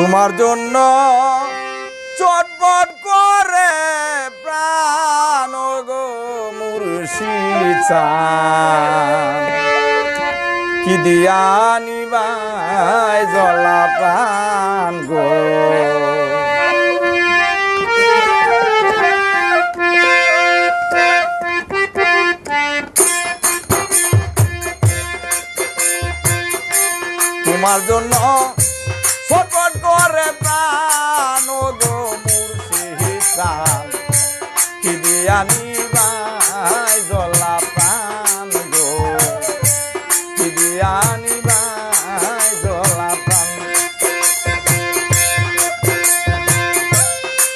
তোমার জন্য চটপট করে প্রাণ গো মুর্শিচা কি দিয়া নিবাই জলা প্রাণ গো? তোমার জন্য চাল কি দিয়া নিবাই জলা পান গো কি দিয়া নিবাই জলা পান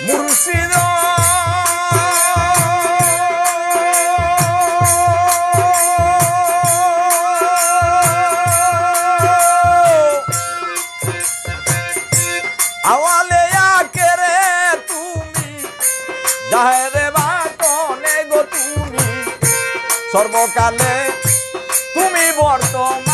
মুর্শিদ আওয়ালে সর্বকালে তুমি বর্তমান।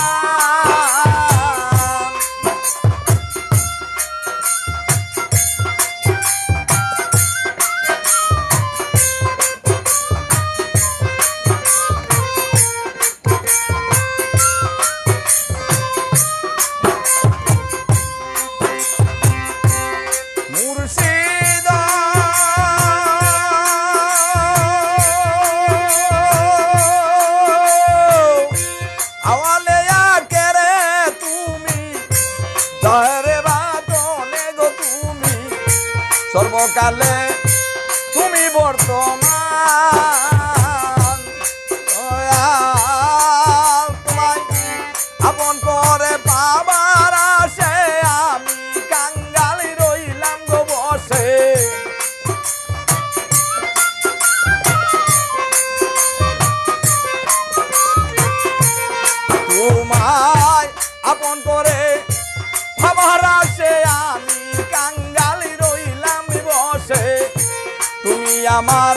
galera. আমার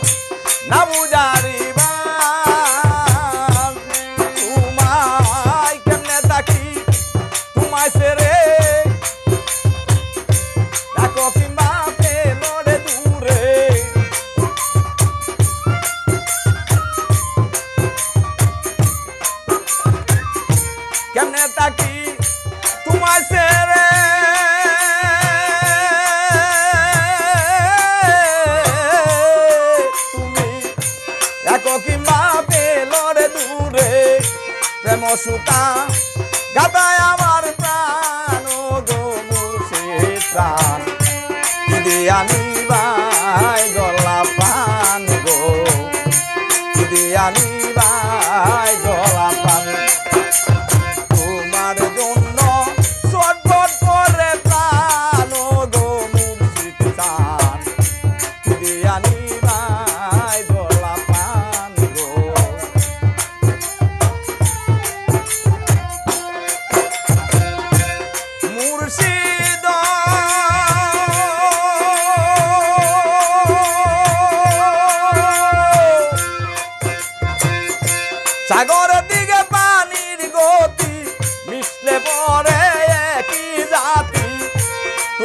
মসুতা গাদায়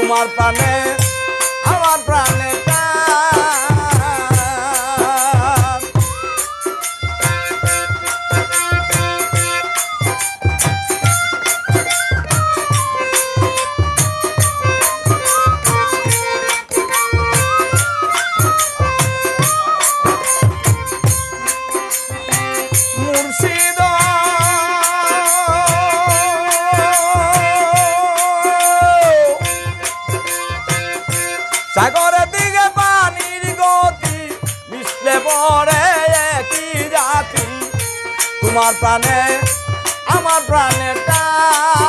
তোমার প্রাণে সাগরের দিকে পানির গতি মিশলে পরে একই জাতি। তোমার প্রাণে আমার প্রাণে টান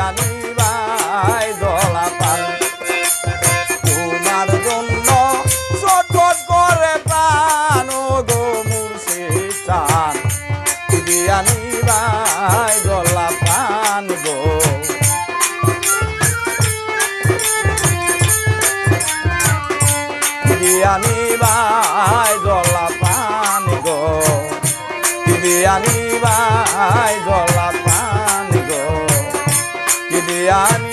দিয়ানি ভাই দলা পান তোমার জন্য ছটফট করে প্রাণ গো দিয়ানি ভাই দলা পান গো। বিরিয়ানি ভাই জলা পানি গো। বিরিয়ানি ভাই জলা Viviane.